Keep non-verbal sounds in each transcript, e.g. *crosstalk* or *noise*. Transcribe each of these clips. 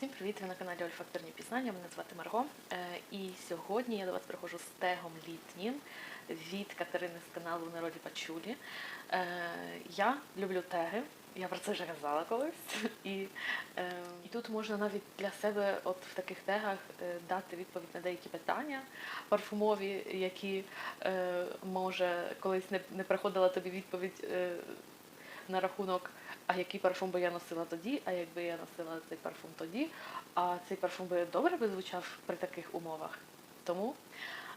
Всім привіт! Ви на каналі Ольфакторні пізнання. Мене звати Марго. Е, І сьогодні я до вас приходжу з тегом літнім від Катерини з каналу Народі Пачулі. Е, Я люблю теги. Я про це вже казала колись. *laughs* І, е, і тут можна навіть для себе, от в таких тегах, дати відповідь на деякі питання парфумові, які може колись не, не приходила тобі відповідь на рахунок а який парфум би я носила тоді, а якби я носила цей парфум тоді, а цей парфум би добре би звучав при таких умовах. Тому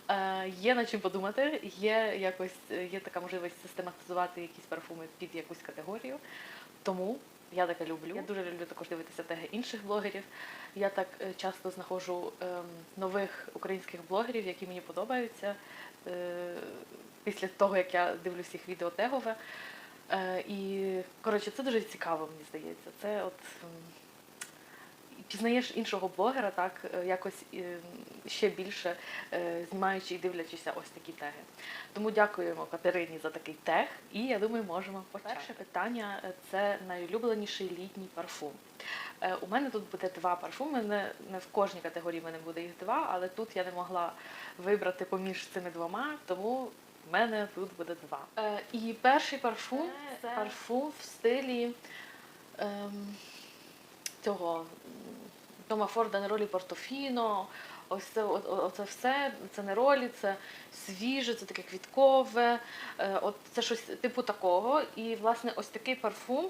е, є над чим подумати, є якось є така можливість систематизувати якісь парфуми під якусь категорію. Тому я таке люблю. Я дуже люблю також дивитися теги інших блогерів. Я так е, часто знаходжу ем, нових українських блогерів, які мені подобаються. Е, після того, як я дивлюсь їх відео тегове. Е, і коротше, це дуже цікаво, мені здається. Це от пізнаєш іншого блогера, так е, якось е, ще більше знімаючи і дивлячися ось такі теги. Тому дякуємо Катерині за такий тег, і я думаю, можемо почати. Перше питання це найулюбленіший літній парфум. У мене тут буде два парфуми. Не, не в кожній категорії мене буде їх два, але тут я не могла вибрати поміж цими двома, тому в мене тут буде два. Е, і перший парфум це, Це- парфум в стилі е, цього Тома Форда Неролі Портофіно. Ось це, о- о- оце все, це не ролі, це свіже, це таке квіткове, е, от це щось типу такого. І власне ось такий парфум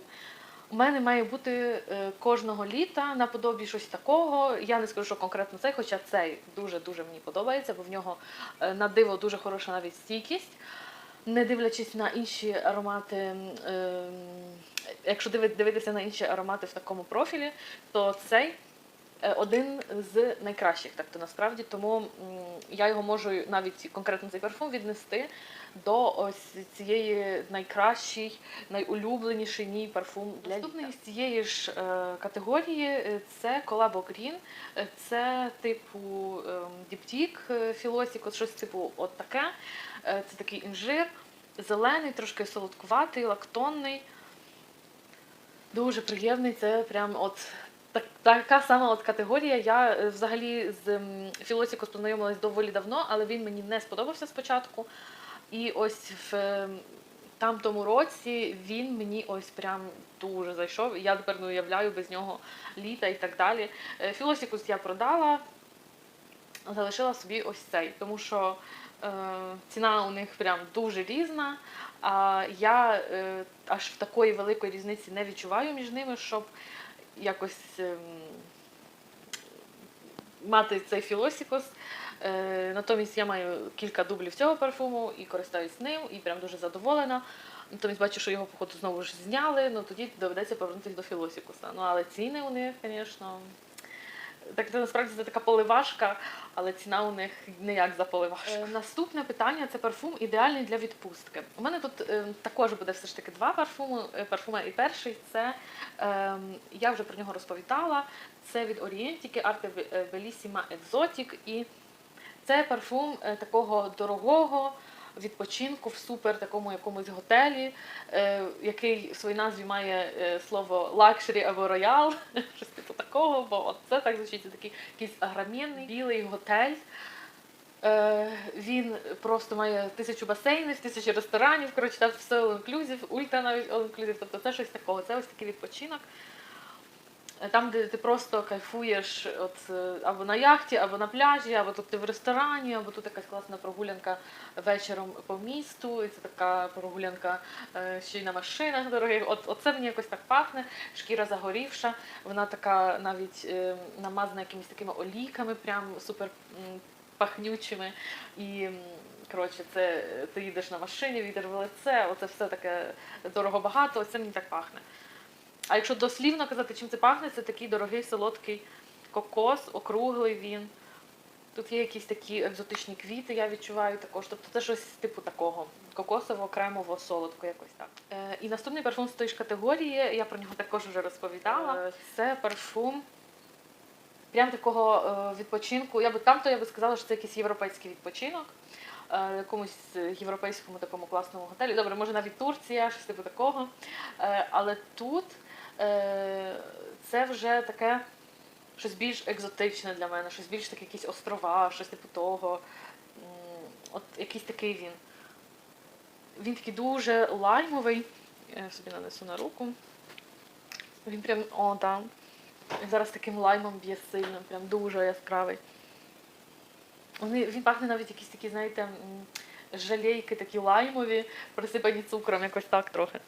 у мене має бути е, кожного літа наподобі щось такого. Я не скажу, що конкретно цей, хоча цей дуже-дуже мені подобається, бо в нього е, на диво дуже хороша навіть стійкість. Не дивлячись на інші аромати, ем, якщо дивитися на інші аромати в такому профілі, то цей е, один з найкращих, так то насправді. Тому я його можу навіть конкретно цей парфум віднести до ось цієї найкращий, найулюбленіший мій парфум для Наступний з цієї ж е, категорії е, це Collabo Green. Е, Це типу ем, діптік філосік, от щось типу от таке. Е, Це такий інжир, зелений, трошки солодкуватий, лактонний. Дуже приємний. Це прям от так, така сама от категорія. Я е, взагалі з м, Філосікос познайомилась доволі давно, але він мені не сподобався спочатку. І ось в е, там році він мені ось прям дуже зайшов. Я тепер не уявляю без нього літа і так далі. Е, Філосікус я продала, залишила собі ось цей, тому що е, ціна у них прям дуже різна. А я е, аж в такої великої різниці не відчуваю між ними, щоб якось ем, мати цей філосікос. Е, натомість я маю кілька дублів цього парфуму і користуюсь ним, і прям дуже задоволена. Натомість бачу, що його, походу, знову ж зняли, ну тоді доведеться повернутися до філосікуса. Ну, але ціни у них, звісно. Так це насправді це така поливашка, але ціна у них не як за поливашку. Е, наступне питання це парфум ідеальний для відпустки. У мене тут е, також буде все ж таки два парфуми. е, парфуми. І перший це е, я вже про нього розповідала. Це від Орієнтіки Arte Bellissima Exotic. І це парфум е, такого дорогого відпочинку в супер такому якомусь готелі, е, який в своїй назві має е, слово лакшері або роял, *laughs* щось типу такого, бо це так звучить, такий якийсь агромінний білий готель. Е, він просто має тисячу басейнів, тисячу ресторанів, коротше, там все all-inclusive, ультра навіть all-inclusive, тобто це щось такого. Це ось такий відпочинок. Е, Там, де ти просто кайфуєш от, е, або на яхті, або на пляжі, або тут ти в ресторані, або тут якась класна прогулянка вечором по місту, і це така прогулянка е, ще й на машинах дорогих. От, оце мені якось так пахне, шкіра загорівша, вона така навіть намазана якимись такими олійками, прям супер пахнючими. І коротше, це ти їдеш на машині, вітер в лице, оце все таке дорого багато, оце мені так пахне. А якщо дослівно казати, чим це пахне, це такий дорогий солодкий кокос, округлий він. Тут є якісь такі екзотичні квіти, я відчуваю також. Тобто це щось типу такого кокосово, кремово, солодко, якось так. Е, і наступний парфум з тої ж категорії, я про нього також вже розповідала. Е, це парфум прям такого е, відпочинку. Я би там, то я би сказала, що це якийсь європейський відпочинок. е, Якомусь європейському такому класному готелі. Добре, може навіть Турція, щось типу такого. Е, Але тут це вже таке щось більш екзотичне для мене, щось більш таке якісь острова, щось типу того. От якийсь такий він. Він такий дуже лаймовий. Я собі нанесу на руку. Він прям, о, да. Зараз таким лаймом б'є сильно, прям дуже яскравий. Він пахне навіть якісь такі, знаєте, жалейки такі лаймові, присипані цукром, якось так трохи.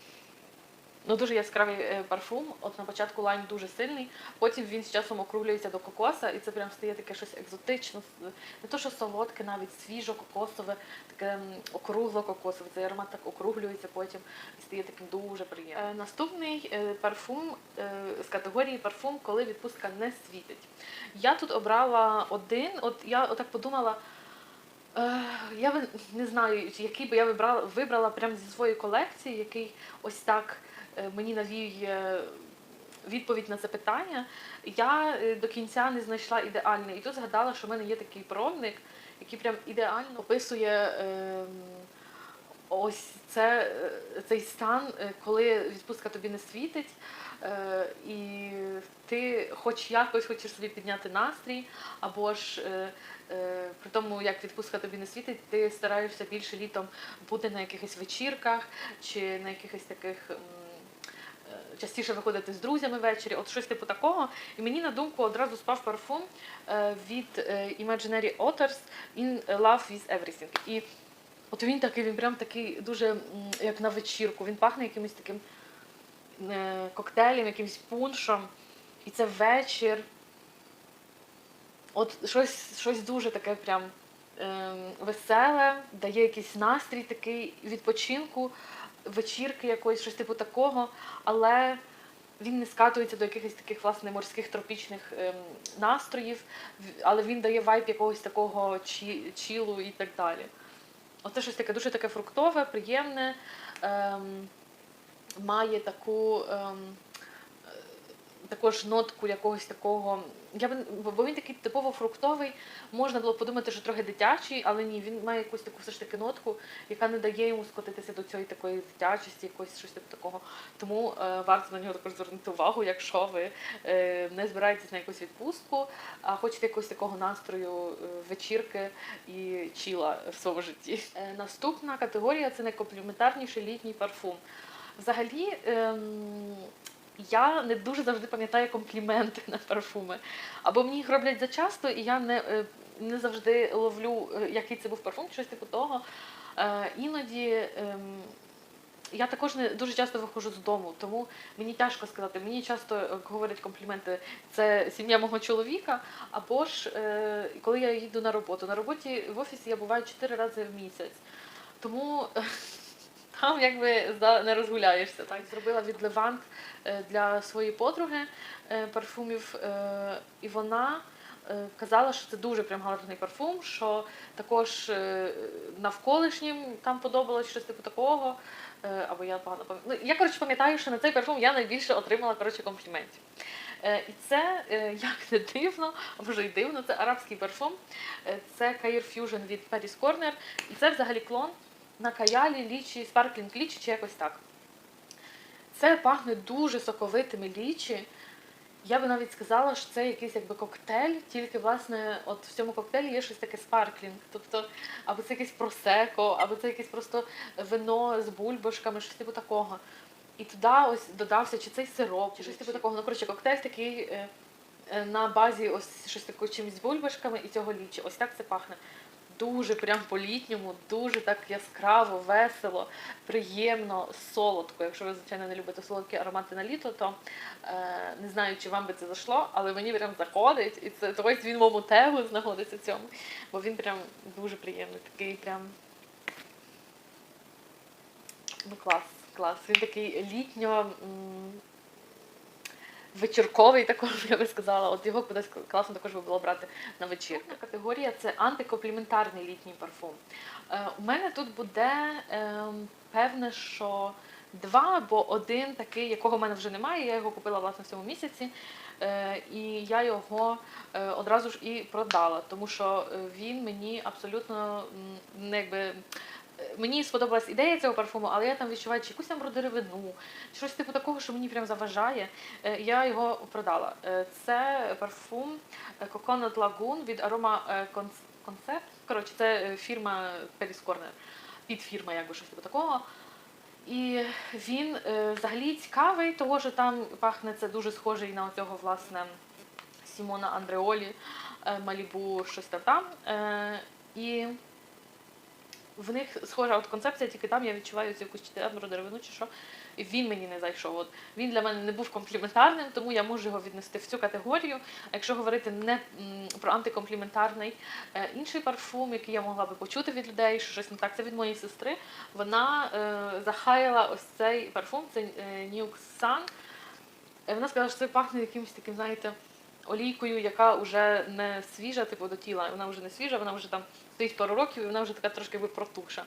Ну, дуже яскравий е, парфум. От на початку лайм дуже сильний, потім він з часом округлюється до кокоса, і це прям стає таке щось екзотично, с- не то, що солодке, навіть свіжо кокосове, таке округло кокосове. Цей аромат так округлюється потім і стає таким дуже приємним. Е, наступний е, парфум е, з категорії парфум, коли відпустка не світить. Я тут обрала один, от я отак подумала. Я не знаю, який би я вибрала, вибрала прямо зі своєї колекції, який ось так мені навіює відповідь на це питання. Я е, до кінця не знайшла ідеальний. І тут згадала, що в мене є такий пробник, який прям ідеально описує ем, ось це, е, цей стан, е, коли відпустка тобі не світить, е, і ти хоч якось хочеш собі підняти настрій, або ж е, е, при тому, як відпустка тобі не світить, ти стараєшся більше літом бути на якихось вечірках чи на якихось таких. Частіше виходити з друзями ввечері, от щось типу такого. І мені на думку одразу спав парфум е, від е, Imaginary Authors In Love with Everything. І от він такий, він прям такий дуже як на вечірку. Він пахне якимось таким е, коктейлем, якимось пуншем. І це вечір. От щось, щось дуже таке прям ем, веселе, дає якийсь настрій такий відпочинку, вечірки якоїсь, щось типу такого, але він не скатується до якихось таких власне морських тропічних ем, настроїв, але він дає вайб якогось такого чі, чілу і так далі. Оце щось таке дуже таке фруктове, приємне, ем, має таку. Ем, також нотку якогось такого. Я б, бо він такий типово фруктовий, можна було подумати, що трохи дитячий, але ні, він має якусь таку все ж таки нотку, яка не дає йому скотитися до цієї такої дитячості, якоїсь щось типу такого. Тому е, варто на нього також звернути увагу, якщо ви е, не збираєтесь на якусь відпустку, а хочете якогось такого настрою е, вечірки і чіла в своєму житті. Е, наступна категорія це найкомпліментарніший літній парфум. Взагалі, ем, я не дуже завжди пам'ятаю компліменти на парфуми. Або мені їх роблять зачасто, і я не, е, не завжди ловлю, е, який це був парфум, щось типу того. Е, Іноді ем, я також не дуже часто виходжу з дому, тому мені тяжко сказати. Мені часто говорять компліменти, це сім'я мого чоловіка, або ж е, коли я їду на роботу. На роботі в офісі я буваю чотири рази в місяць. Тому там якби не розгуляєшся. Так зробила від Левант е, для своєї подруги е, парфумів, е, і вона казала, що це дуже прям гарний парфум, що також навколишнім там подобалось щось типу такого. Або я погано пам'ятаю. Ну, я коротше пам'ятаю, що на цей парфум я найбільше отримала коротше компліментів. І це, *laughs* як не дивно, а може й дивно, це арабський парфум. Це Cair Fusion від Paris Corner. І це взагалі клон на каялі, лічі, спарклінг лічі чи якось так. Це пахне дуже соковитими лічі. Я би навіть сказала, що це якийсь якби коктейль, тільки власне, от в цьому коктейлі є щось таке спарклінг. Тобто, або це якесь просеко, або це якесь просто вино з бульбашками, щось типу такого. І туди ось додався чи цей сироп, чи щось типу такого. Ну, коротше, коктейль такий е, е, на базі ось щось таке чимось з бульбашками і цього лічі. Ось так це пахне. Дуже прям по-літньому, дуже так яскраво, весело, приємно, солодко. Якщо ви, звичайно, не любите солодкі аромати на літо, то е, не знаю, чи вам би це зайшло, але мені прям заходить. І це ось він моєму тегу знаходиться цьому, бо він прям дуже приємний, такий прям. Ну, клас, клас. Він такий літньо. Вечірковий також, я би сказала, от його кудись класно також би було брати на вечірку. Категорія це антикомпліментарний літній парфум. Е, у мене тут буде ем, певне, що два або один такий, якого в мене вже немає. Я його купила власне в цьому місяці, е, і я його е, одразу ж і продала, тому що е, він мені абсолютно не якби е, мені сподобалась ідея цього парфуму, але я там відчуваю чи якусь там родеревину, чи щось типу такого, що мені прям заважає. Е, Я його продала. Е, Це парфум е, Coconut Lagoon від Aroma е, Concept. Коротше, це е, фірма Paris Corner, підфірма, якби щось типу такого. І він е, взагалі цікавий, того що там пахне це дуже схожий на оцього, власне, Сімона Андреолі, е, Малібу, щось там там. Е, і в них схожа от концепція, тільки там я відчуваю цю якусь четверну деревину чи що. І він мені не зайшов. От він для мене не був компліментарним, тому я можу його віднести в цю категорію. А якщо говорити не про антикомпліментарний, е, інший парфум, який я могла би почути від людей, що щось не так, це від моєї сестри. Вона е, захаяла ось цей парфум, це е, Nuxe Sun. Е, Вона сказала, що це пахне якимось таким, знаєте, олійкою, яка вже не свіжа, типу до тіла. Вона вже не свіжа, вона вже там стоїть пару років, і вона вже така трошки якби протуша.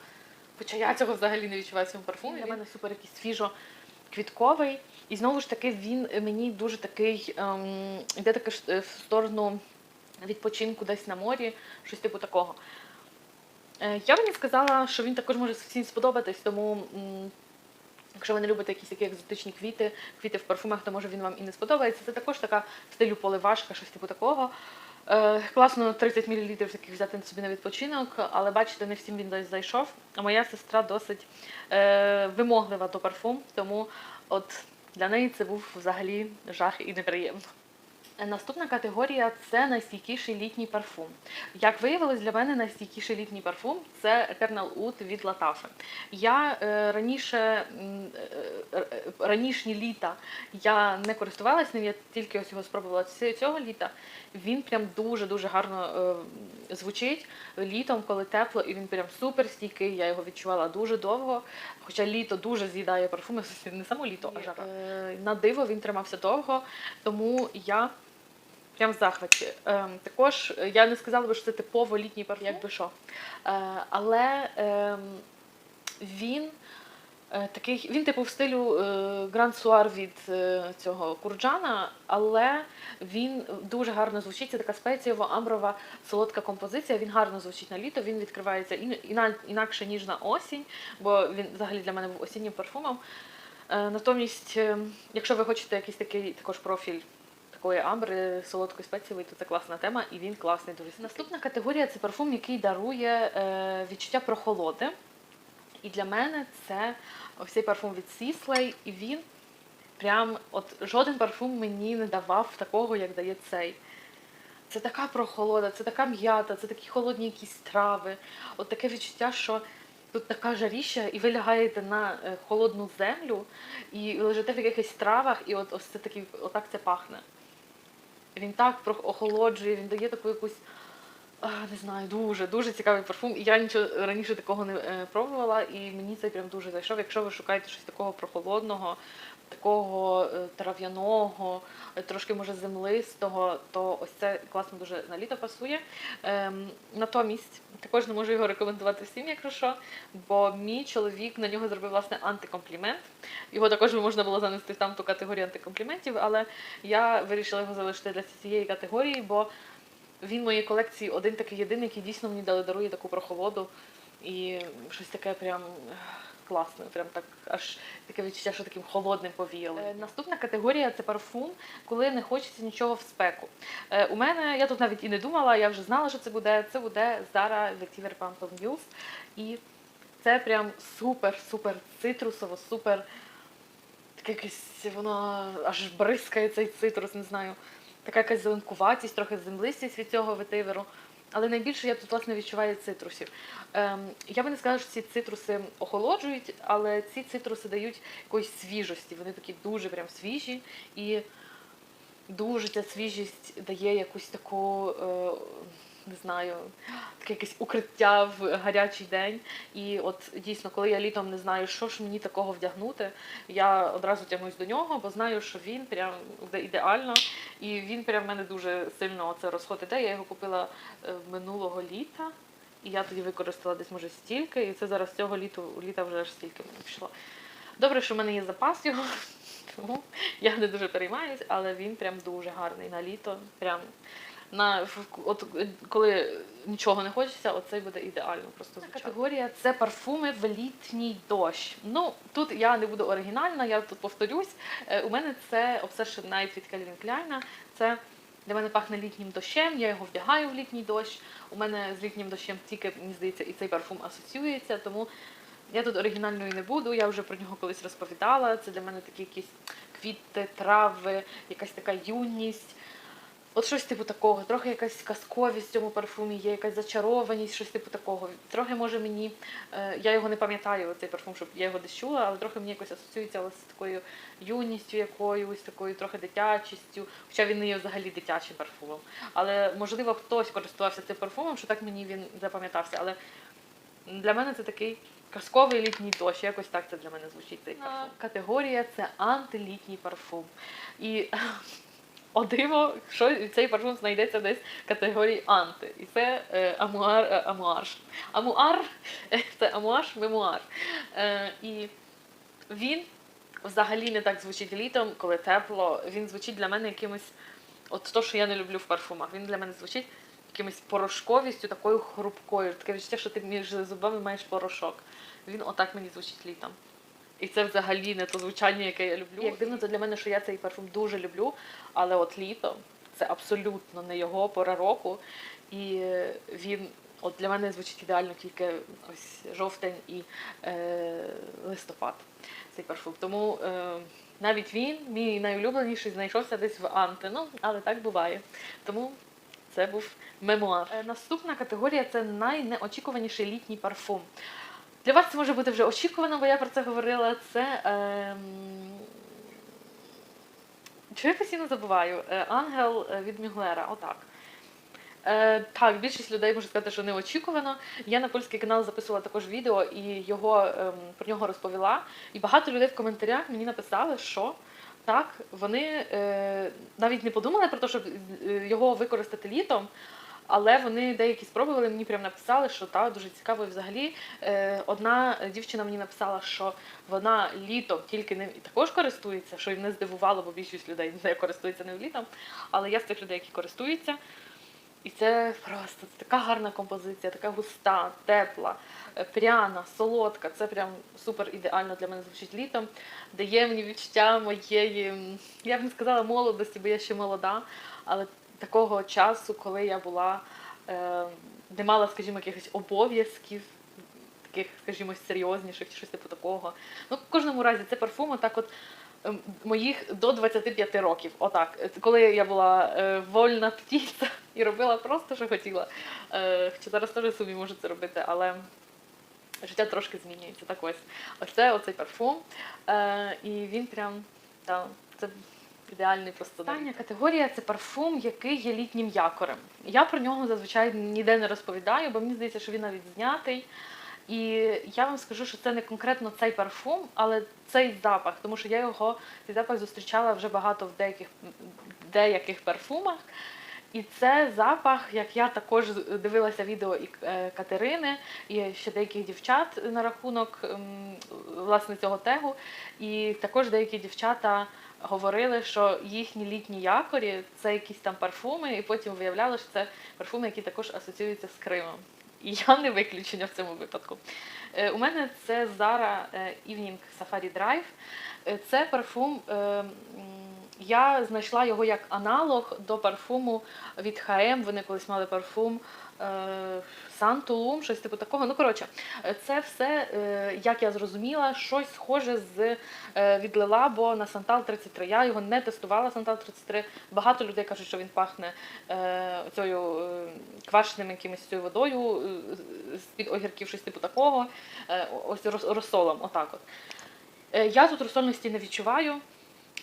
Хоча я цього взагалі не відчуваю в цьому парфумі. Для мене супер якийсь свіжо квітковий. І знову ж таки він мені дуже такий, ем, йде таке в сторону відпочинку десь на морі, щось типу такого. Е, Я би не сказала, що він також може всім сподобатись, тому м, якщо ви не любите якісь такі екзотичні квіти, квіти в парфумах, то може він вам і не сподобається. Це також така стилю поливашка, щось типу такого. Е, класно 30 мл таких взяти собі на відпочинок, але бачите, не всім він десь зайшов. А моя сестра досить е, вимоглива до парфум, тому от для неї це був взагалі жах і неприємно. Наступна категорія це найстійкіший літній парфум. Як виявилось, для мене найстійкіший літній парфум це Eternal Oud від Латафи. Я е, раніше е, е, ранішні літа я не користувалася ним, я тільки ось його спробувала цього літа. Він прям дуже дуже гарно звучить літом, коли тепло, і він прям супер стійкий. Я його відчувала дуже довго. Хоча літо дуже з'їдає парфуми, *laughs* не само літо, а жара. На диво він тримався довго, тому я прям в захваті. Ем, також е, я не сказала би, що це типово літній парфум, якби що. Е, але ем, він е, такий, він типу в стилю е, Grand Soir від е, цього Курджана, але він дуже гарно звучить. Це така спецієво-амброва солодка композиція. Він гарно звучить на літо. Він відкривається іна- інакше ніж на осінь, бо він взагалі для мене був осіннім парфумом. Е, Натомість, е, якщо ви хочете якийсь такий також профіль такої амбри солодкої спецієвої, то це класна тема, і він класний дуже. Наступна категорія це парфум, який дарує е, відчуття прохолоди. І для мене це ось цей парфум від Сіслей, і він прям от жоден парфум мені не давав такого, як дає цей. Це така прохолода, це така м'ята, це такі холодні якісь трави. От таке відчуття, що тут така жаріща, і ви лягаєте на е, холодну землю і лежите в якихось травах, і от ось це такий, отак це пахне. Він так охолоджує, він дає таку якусь, не знаю, дуже, дуже цікавий парфум. І я нічого раніше такого не е, пробувала, і мені це прям дуже зайшов. Якщо ви шукаєте щось такого прохолодного, такого е, трав'яного, е, трошки може землистого, то ось це класно дуже на літо пасує. Ем, натомість також не можу його рекомендувати всім, якщо що, бо мій чоловік на нього зробив власне антикомплімент. Його також можна було занести в там ту категорію антикомпліментів, але я вирішила його залишити для цієї категорії, бо він в моїй колекції один такий єдиний, який дійсно мені дали- дарує таку прохолоду і щось таке прям ех, класне, прям так аж таке відчуття, що таким холодним повіяло. Е, Наступна категорія це парфум, коли не хочеться нічого в спеку. Е, у мене я тут навіть і не думала, я вже знала, що це буде. Це буде Zara Vetiver Phantom Muse. І це прям супер-супер цитрусово, супер таке якесь воно аж бризкає цей цитрус, не знаю. Така якась зеленкуватість, трохи землистість від цього ветиверу. Але найбільше я тут власне відчуваю цитрусів. Ем, я би не сказала, що ці цитруси охолоджують, але ці цитруси дають якоїсь свіжості. Вони такі дуже прям свіжі і дуже ця свіжість дає якусь таку, е, не знаю, таке якесь укриття в гарячий день. І от дійсно, коли я літом не знаю, що ж мені такого вдягнути, я одразу тягнусь до нього, бо знаю, що він прям де- ідеально, і він прям мене дуже сильно це розход іде. Я його купила е, минулого літа. І я тоді використала десь може стільки, і це зараз цього літу літа вже аж стільки мені пішло. Добре, що в мене є запас його, *laughs* тому я не дуже переймаюсь, але він прям дуже гарний на літо. Прям на от коли нічого не хочеться, оцей буде ідеально. Просто звучати. категорія це парфуми в літній дощ. Ну тут я не буду оригінальна, я тут повторюсь. Е, У мене це Obsession Night від Calvin Klein. Це для мене пахне літнім дощем, я його вдягаю в літній дощ. У мене з літнім дощем тільки, мені здається, і цей парфум асоціюється, тому я тут оригінальною не буду, я вже про нього колись розповідала. Це для мене такі якісь квіти, трави, якась така юність. От щось типу такого, трохи якась казковість в цьому парфумі, є якась зачарованість, щось типу такого. Трохи може мені, е, я його не пам'ятаю, цей парфум, щоб я його десь чула, але трохи мені якось асоціюється ось з такою юністю якоюсь, такою трохи дитячістю. Хоча він не є взагалі дитячим парфумом. Але можливо хтось користувався цим парфумом, що так мені він запам'ятався. Але для мене це такий казковий літній дощ. Якось так це для мене звучить цей парфум. Категорія це антилітній парфум. І о диво, що цей парфум знайдеться десь в категорії анти. І це е, амуар, е, амуаш. Амуар е, це амуаш, мемуар. Е, і він взагалі не так звучить літом, коли тепло. Він звучить для мене якимось, от то, що я не люблю в парфумах. Він для мене звучить якимось порошковістю, такою хрупкою. Таке відчуття, що ти між зубами маєш порошок. Він отак мені звучить літом. І це взагалі не то звучання, яке я люблю. Як дивно, це для мене, що я цей парфум дуже люблю, але от літо це абсолютно не його пора року. І е, він от для мене звучить ідеально тільки ось жовтень і е, листопад. Цей парфум. Тому е, навіть він, мій найулюбленіший, знайшовся десь в Анти. Ну, але так буває. Тому це був мемуар. Е, наступна категорія це найнеочікуваніший літній парфум. Для вас це може бути вже очікувано, бо я про це говорила. Це. Ем... Що я постійно забуваю? Е, Ангел е, від Мюглера, отак. Е, так, більшість людей може сказати, що неочікувано. Я на польський канал записувала також відео і його ем, про нього розповіла. І багато людей в коментарях мені написали, що так, вони е, навіть не подумали про те, щоб е, його використати літом. Але вони деякі спробували, мені прям написали, що так, дуже цікаво. І взагалі е, одна дівчина мені написала, що вона літом тільки ним і також користується, що й не здивувало, бо більшість людей не користується ним літом. Але я з тих людей, які користуються. І це просто це така гарна композиція, така густа, тепла, е, пряна, солодка. Це прям супер ідеально для мене звучить літом. Дає мені відчуття моєї, я б не сказала молодості, бо я ще молода, але такого часу, коли я була, е, не мала, скажімо, якихось обов'язків, таких, скажімо, серйозніших чи щось типу такого. Ну, в кожному разі це парфуми так от. ем, Моїх до 25 років, отак, Е, коли я була е, вольна птиця *laughs* і робила просто, що хотіла. Е, хоча зараз теж собі можу це робити, але життя трошки змінюється. Так ось. Оце оцей парфум. Е, і він прям та, це ідеальний просто. Остання категорія це парфум, який є літнім якорем. Я про нього зазвичай ніде не розповідаю, бо мені здається, що він навіть знятий. І я вам скажу, що це не конкретно цей парфум, але цей запах, тому що я його цей запах зустрічала вже багато в деяких, деяких парфумах. І це запах, як я також дивилася відео і е, Катерини, і ще деяких дівчат на рахунок ем, власне цього тегу. І також деякі дівчата говорили, що їхні літні якорі це якісь там парфуми, і потім виявляли, що це парфуми, які також асоціюються з Кримом. І я не виключення в цьому випадку. Е, У мене це Zara е, Evening Safari Drive. Е, Це парфум. Я знайшла його як аналог до парфуму від H&M. Вони колись мали парфум Сантулум, щось типу такого. Ну, коротше, е, це все, е, як я зрозуміла, щось схоже з е, від Лелабо на Сантал 33. Я його не тестувала Сантал 33. Багато людей кажуть, що він пахне е, цією е, квашеним якимось цією водою е, з-під огірків, щось типу такого. Е, ось розсолом, отак от. Е, Я тут розсольності не відчуваю.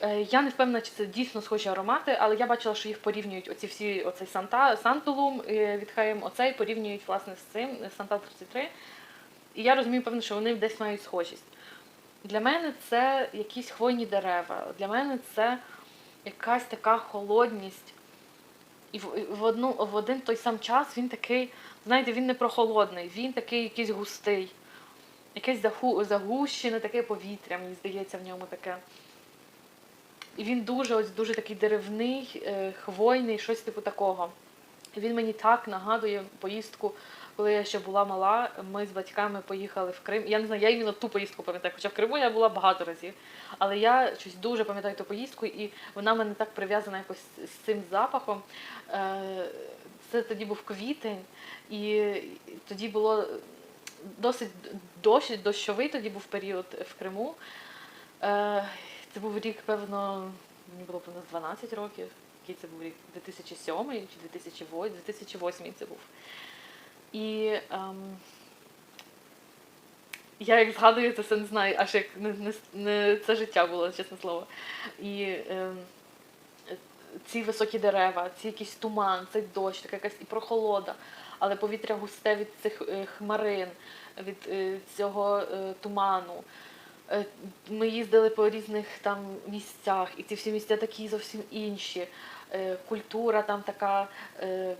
Е, Я не впевнена, чи це дійсно схожі аромати, але я бачила, що їх порівнюють оці всі оцей Санта, Сантулум е, від Хаєм, оцей порівнюють власне з цим е, Санта 33. І я розумію, певно, що вони десь мають схожість. Для мене це якісь хвойні дерева. Для мене це якась така холодність. І в, одну, в один той сам час він такий, знаєте, він не прохолодний, він такий якийсь густий. Якесь загущене таке повітря, мені здається, в ньому таке. І він дуже ось дуже такий деревний, е, хвойний, щось типу такого. Він мені так нагадує поїздку, коли я ще була мала. Ми з батьками поїхали в Крим. Я не знаю, я іменно ту поїздку пам'ятаю, хоча в Криму я була багато разів. Але я щось дуже пам'ятаю ту поїздку, і вона мене так прив'язана якось з цим запахом. Е, Це тоді був квітень, і тоді було досить дощ, дощовий тоді був період в Криму. Це був рік, певно, мені було певно 12 років. Який це був рік? 2007 чи 2008? 2008 це був. І ем, я як згадую, це все не знаю, аж як не, не, не це життя було, чесне слово. І ем, ці високі дерева, ці якийсь туман, цей дощ, така якась і прохолода, але повітря густе від цих е, хмарин, від е, цього е, туману. Е, Ми їздили по різних там місцях, і ці всі місця такі зовсім інші. Е, Культура там така. е,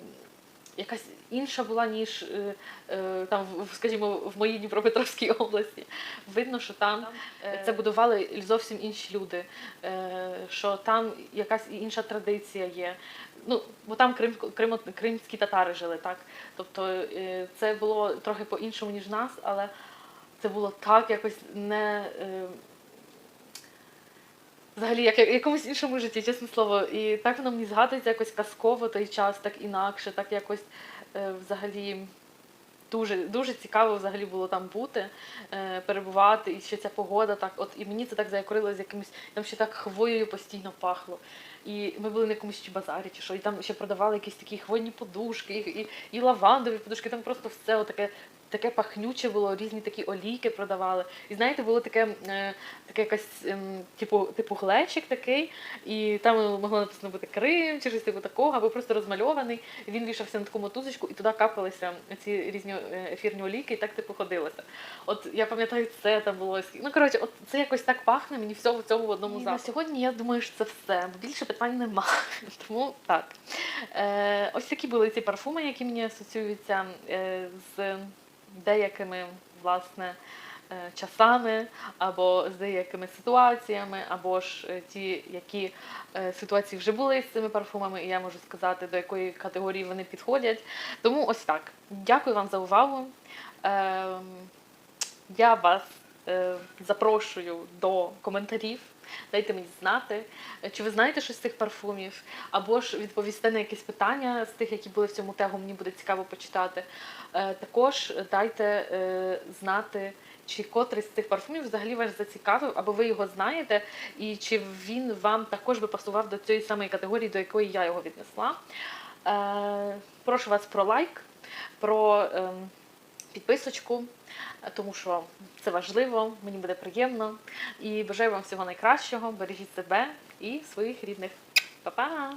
Якась інша була, ніж там, скажімо, в моїй Дніпропетровській області. Видно, що там це будували зовсім інші люди, що там якась інша традиція є. Ну, бо там Крим, Крим, кримські татари жили, так? Тобто це було трохи по-іншому, ніж нас, але це було так якось не. е, Взагалі, як в якомусь іншому житті, чесне слово. І так воно мені згадується якось казково той час, так інакше, так якось е, взагалі дуже, дуже цікаво взагалі було там бути, е, перебувати, і ще ця погода так. От і мені це так заякорило з якимось, там ще так хвоєю постійно пахло. І ми були на якомусь чи базарі, чи що, і там ще продавали якісь такі хвойні подушки, і, і, і лавандові подушки, там просто все таке. Таке пахнюче було, різні такі олійки продавали. І знаєте, було таке, е, таке якась, ем, типу, типу глечик такий, і там могло написано бути Крим чи щось типу такого, або просто розмальований. І він вішався на таку мотузочку, і туди капалися ці різні е, ефірні олійки, і так типу ходилося. От я пам'ятаю, це там було. Ну коротше, от це якось так пахне мені всього в цьому в одному запаху. на сьогодні я думаю, що це все. Більше питань немає. *laughs* Тому так. Е, ось такі були ці парфуми, які мені асоціюються е, з деякими власне. е, Часами або з деякими ситуаціями, або ж е, ті, які е, ситуації вже були з цими парфумами, і я можу сказати, до якої категорії вони підходять. Тому ось так. Дякую вам за увагу. Ем, Я вас е, запрошую до коментарів. Дайте мені знати, чи ви знаєте щось з цих парфумів, або ж відповісте на якісь питання з тих, які були в цьому тегу, мені буде цікаво почитати. Е, Також дайте е, знати, чи котрий з цих парфумів взагалі вас зацікавив, або ви його знаєте, і чи він вам також би пасував до цієї самої категорії, до якої я його віднесла. Е, Прошу вас про лайк, про ем, підписочку, тому що це важливо, мені буде приємно. І бажаю вам всього найкращого. Бережіть себе і своїх рідних. Па-па!